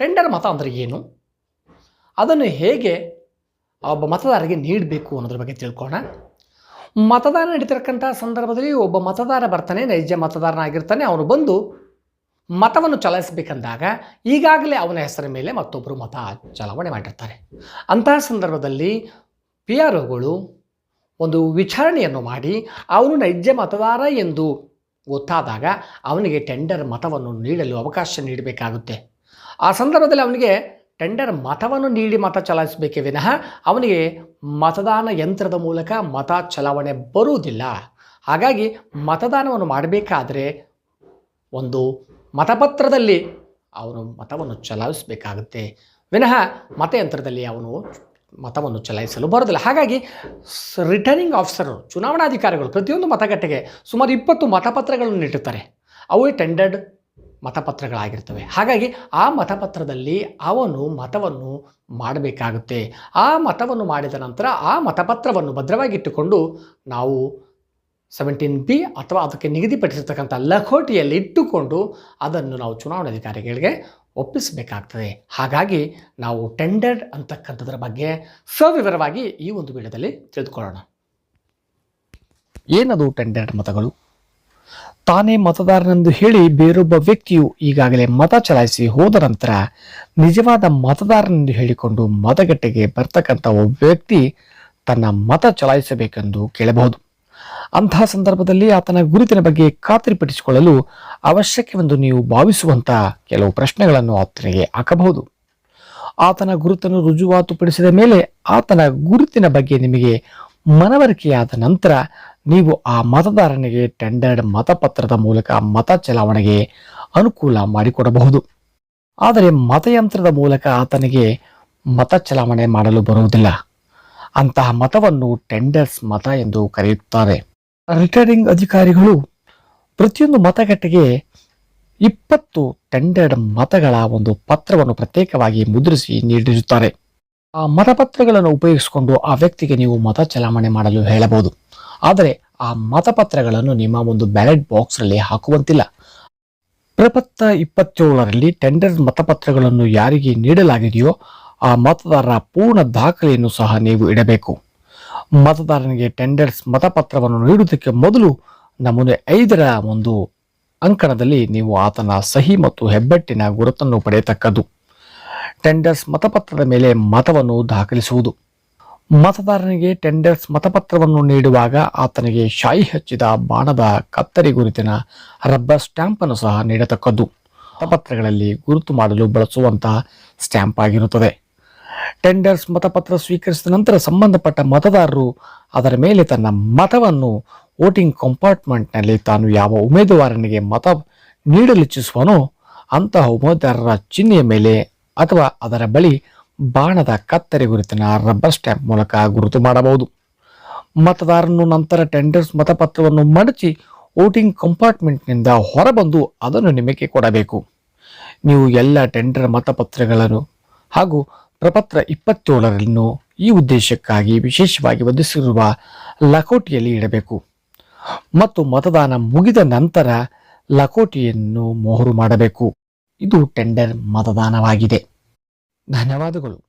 Tender ಮತ ಅಂದರೆ ಏನು? ಅದನ್ನು ಹೇಗೆ ಒಬ್ಬ ಮತದಾರರಿಗೆ ನೀಡಬೇಕು ಅನ್ನೋದ್ರ ಬಗ್ಗೆ ತಿಳ್ಕೋಣ. ಮತದಾನ ನಡೀತಿರಕ್ಕಂಥ ಸಂದರ್ಭದಲ್ಲಿ ಒಬ್ಬ ಮತದಾರ ಬರ್ತಾನೆ, ನೈಜ ಮತದಾರನಾಗಿರ್ತಾನೆ, ಅವನು ಬಂದು ಮತವನ್ನು ಚಲಾಯಿಸಬೇಕಂದಾಗ ಈಗಾಗಲೇ ಅವನ ಹೆಸರ ಮೇಲೆ ಮತ್ತೊಬ್ಬರು ಮತ ಚಲಾವಣೆ ಮಾಡಿರ್ತಾರೆ. ಅಂತಹ ಸಂದರ್ಭದಲ್ಲಿ ಪಿ ಆರ್ ಒಗಳು ಒಂದು ವಿಚಾರಣೆಯನ್ನು ಮಾಡಿ ಅವನು ನೈಜ ಮತದಾರ ಎಂದು ಗೊತ್ತಾದಾಗ ಅವನಿಗೆ ಟೆಂಡರ್ ಮತವನ್ನು ನೀಡಲು ಅವಕಾಶ ನೀಡಬೇಕಾಗುತ್ತೆ. ಆ ಸಂದರ್ಭದಲ್ಲಿ ಅವನಿಗೆ ಟೆಂಡರ್ ಮತವನ್ನು ನೀಡಿ ಮತ ಚಲಾಯಿಸಬೇಕೇ ವಿನಃ ಅವನಿಗೆ ಮತದಾನ ಯಂತ್ರದ ಮೂಲಕ ಮತ ಚಲಾವಣೆ ಬರುವುದಿಲ್ಲ. ಹಾಗಾಗಿ ಮತದಾನವನ್ನು ಮಾಡಬೇಕಾದ್ರೆ ಒಂದು ಮತಪತ್ರದಲ್ಲಿ ಅವನು ಮತವನ್ನು ಚಲಾಯಿಸಬೇಕಾಗುತ್ತೆ. ವಿನಃ ಮತಯಂತ್ರದಲ್ಲಿ ಅವನು ಮತವನ್ನು ಚಲಾಯಿಸಲು ಬರೋದಿಲ್ಲ ಹಾಗಾಗಿ ರಿಟರ್ನಿಂಗ್ ಆಫೀಸರು ಚುನಾವಣಾಧಿಕಾರಿಗಳು ಪ್ರತಿಯೊಂದು ಮತಗಟ್ಟೆಗೆ ಸುಮಾರು ಇಪ್ಪತ್ತು ಮತಪತ್ರಗಳನ್ನು ನೀಡುತ್ತಾರೆ ಅವು ಟೆಂಡರ್ಡ್ ಮತಪತ್ರಗಳಾಗಿರ್ತವೆ. ಹಾಗಾಗಿ ಆ ಮತಪತ್ರದಲ್ಲಿ ಅವನು ಮತವನ್ನು ಮಾಡಬೇಕಾಗುತ್ತೆ. ಆ ಮತವನ್ನು ಮಾಡಿದ ನಂತರ ಆ ಮತಪತ್ರವನ್ನು ಭದ್ರವಾಗಿಟ್ಟುಕೊಂಡು ನಾವು ಸೆವೆಂಟೀನ್ ಬಿ ಅಥವಾ ಅದಕ್ಕೆ ನಿಗದಿಪಡಿಸಿರ್ತಕ್ಕಂಥ ಲಕೋಟಿಯಲ್ಲಿ ಇಟ್ಟುಕೊಂಡು ಅದನ್ನು ನಾವು ಚುನಾವಣಾಧಿಕಾರಿಗಳಿಗೆ ಒಪ್ಪಿಸಬೇಕಾಗ್ತದೆ. ಹಾಗಾಗಿ ನಾವು ಟೆಂಡರ್ಡ್ ಅಂತಕ್ಕಂಥದ್ರ ಬಗ್ಗೆ ಸವಿವರವಾಗಿ ಈ ಒಂದು ವಿಡಿಯೋದಲ್ಲಿ ತಿಳಿದುಕೊಳ್ಳೋಣ. ಏನದು ಟೆಂಡರ್ಡ್ ಮತಗಳು? ತಾನೇ ಮತದಾರನೆಂದು ಹೇಳಿ ಬೇರೊಬ್ಬ ವ್ಯಕ್ತಿಯು ಈಗಾಗಲೇ ಮತ ಚಲಾಯಿಸಿ ಹೋದ ನಂತರ ನಿಜವಾದ ಮತದಾರನೆಂದು ಹೇಳಿಕೊಂಡು ಮತಗಟ್ಟೆಗೆ ಬರ್ತಕ್ಕಂಥ ಒಬ್ಬ ವ್ಯಕ್ತಿ ತನ್ನ ಮತ ಚಲಾಯಿಸಬೇಕೆಂದು ಕೇಳಬಹುದು. ಅಂತಹ ಸಂದರ್ಭದಲ್ಲಿ ಆತನ ಗುರುತಿನ ಬಗ್ಗೆ ಖಾತ್ರಿಪಡಿಸಿಕೊಳ್ಳಲು ಅವಶ್ಯಕವೆಂದು ನೀವು ಭಾವಿಸುವಂತ ಕೆಲವು ಪ್ರಶ್ನೆಗಳನ್ನು ಆತನಿಗೆ ಹಾಕಬಹುದು. ಆತನ ಗುರುತನ್ನು ರುಜುವಾತುಪಡಿಸಿದ ಮೇಲೆ ಆತನ ಗುರುತಿನ ಬಗ್ಗೆ ನಿಮಗೆ ಮನವರಿಕೆಯಾದ ನಂತರ ನೀವು ಆ ಮತದಾರನಿಗೆ ಟೆಂಡರ್ಡ್ ಮತಪತ್ರದ ಮೂಲಕ ಮತ ಚಲಾವಣೆಗೆ ಅನುಕೂಲ ಮಾಡಿಕೊಡಬಹುದು. ಆದರೆ ಮತಯಂತ್ರದ ಮೂಲಕ ಆತನಿಗೆ ಮತ ಚಲಾವಣೆ ಮಾಡಲು ಬರುವುದಿಲ್ಲ. ಅಂತಹ ಮತವನ್ನು ಟೆಂಡರ್ಸ್ ಮತ ಎಂದು ಕರೆಯುತ್ತಾರೆ. ರಿಟರ್ನಿಂಗ್ ಅಧಿಕಾರಿಗಳು ಪ್ರತಿಯೊಂದು ಮತಗಟ್ಟೆಗೆ ಇಪ್ಪತ್ತು ಟೆಂಡರ್ಡ್ ಮತಗಳ ಒಂದು ಪತ್ರವನ್ನು ಪ್ರತ್ಯೇಕವಾಗಿ ಮುದ್ರಿಸಿ ನೀಡಿರುತ್ತಾರೆ. ಆ ಮತಪತ್ರಗಳನ್ನು ಉಪಯೋಗಿಸಿಕೊಂಡು ಆ ವ್ಯಕ್ತಿಗೆ ನೀವು ಮತ ಚಲಾವಣೆ ಮಾಡಲು ಹೇಳಬಹುದು. ಆದರೆ ಆ ಮತಪತ್ರಗಳನ್ನು ನಿಮ್ಮ ಒಂದು ಬ್ಯಾಲೆಟ್ ಬಾಕ್ಸ್ನಲ್ಲಿ ಹಾಕುವಂತಿಲ್ಲ. ಪ್ರಪತ್ತ ಇಪ್ಪತ್ತೇಳರಲ್ಲಿ ಟೆಂಡರ್ ಮತಪತ್ರಗಳನ್ನು ಯಾರಿಗೆ ನೀಡಲಾಗಿದೆಯೋ ಆ ಮತದಾರರ ಪೂರ್ಣ ದಾಖಲೆಯನ್ನು ಸಹ ನೀವು ಇಡಬೇಕು. ಮತದಾರನಿಗೆ ಟೆಂಡರ್ಸ್ ಮತಪತ್ರವನ್ನು ನೀಡುವುದಕ್ಕೆ ಮೊದಲು ನಮೂನೆ ಐದರ ಒಂದು ಅಂಕಣದಲ್ಲಿ ನೀವು ಆತನ ಸಹಿ ಮತ್ತು ಹೆಬ್ಬೆಟ್ಟಿನ ಗುರುತನ್ನು ಪಡೆಯತಕ್ಕದ್ದು. ಟೆಂಡರ್ಸ್ ಮತಪತ್ರದ ಮೇಲೆ ಮತವನ್ನು ದಾಖಲಿಸುವುದು. ಮತದಾರನಿಗೆ ಟೆಂಡರ್ಸ್ ಮತಪತ್ರವನ್ನು ನೀಡುವಾಗ ಆತನಿಗೆ ಶಾಯಿ ಹಚ್ಚಿದ ಬಾಣದ ಕತ್ತರಿ ಗುರುತಿನ ರಬ್ಬರ್ ಸ್ಟ್ಯಾಂಪ್ ಅನ್ನು ಸಹ ನೀಡತಕ್ಕದ್ದು. ಮತಪತ್ರಗಳಲ್ಲಿ ಗುರುತು ಮಾಡಲು ಬಳಸುವಂತಹ ಸ್ಟ್ಯಾಂಪ್ ಆಗಿರುತ್ತದೆ. ಟೆಂಡರ್ಸ್ ಮತಪತ್ರ ಸ್ವೀಕರಿಸಿದ ನಂತರ ಸಂಬಂಧಪಟ್ಟ ಮತದಾರರು ಅದರ ಮೇಲೆ ತನ್ನ ಮತವನ್ನು ವೋಟಿಂಗ್ ಕಂಪಾರ್ಟ್ಮೆಂಟ್ನಲ್ಲಿ ತಾನು ಯಾವ ಉಮೇದುವಾರನಿಗೆ ಮತ ನೀಡಲಿಚ್ಛಿಸುವನೋ ಅಂತಹ ಉಮೇದುವಾರರ ಚಿಹ್ನೆಯ ಮೇಲೆ ಅಥವಾ ಅದರ ಬಳಿ ಬಾಣದ ಕತ್ತರಿ ಗುರುತಿನ ರಬ್ಬರ್ ಸ್ಟ್ಯಾಂಪ್ ಮೂಲಕ ಗುರುತು ಮಾಡಬಹುದು. ಮತದಾರನು ನಂತರ ಟೆಂಡರ್ಸ್ ಮತಪತ್ರವನ್ನು ಮಡಚಿ ವೋಟಿಂಗ್ ಕಂಪಾರ್ಟ್ಮೆಂಟ್ನಿಂದ ಹೊರಬಂದು ಅದನ್ನು ನಿಮಗೆ ಕೊಡಬೇಕು. ನೀವು ಎಲ್ಲ ಟೆಂಡರ್ ಮತಪತ್ರಗಳನ್ನು ಹಾಗೂ ಪ್ರಪತ್ರ ಇಪ್ಪತ್ತೇಳರನ್ನು ಈ ಉದ್ದೇಶಕ್ಕಾಗಿ ವಿಶೇಷವಾಗಿ ಒದಗಿಸಿರುವ ಲಕೋಟಿಯಲ್ಲಿ ಇಡಬೇಕು. ಮತ್ತು ಮತದಾನ ಮುಗಿದ ನಂತರ ಲಕೋಟಿಯನ್ನು ಮೊಹರು ಮಾಡಬೇಕು. ಇದು ಟೆಂಡರ್ ಮತದಾನವಾಗಿದೆ. ಧನ್ಯವಾದಗಳು.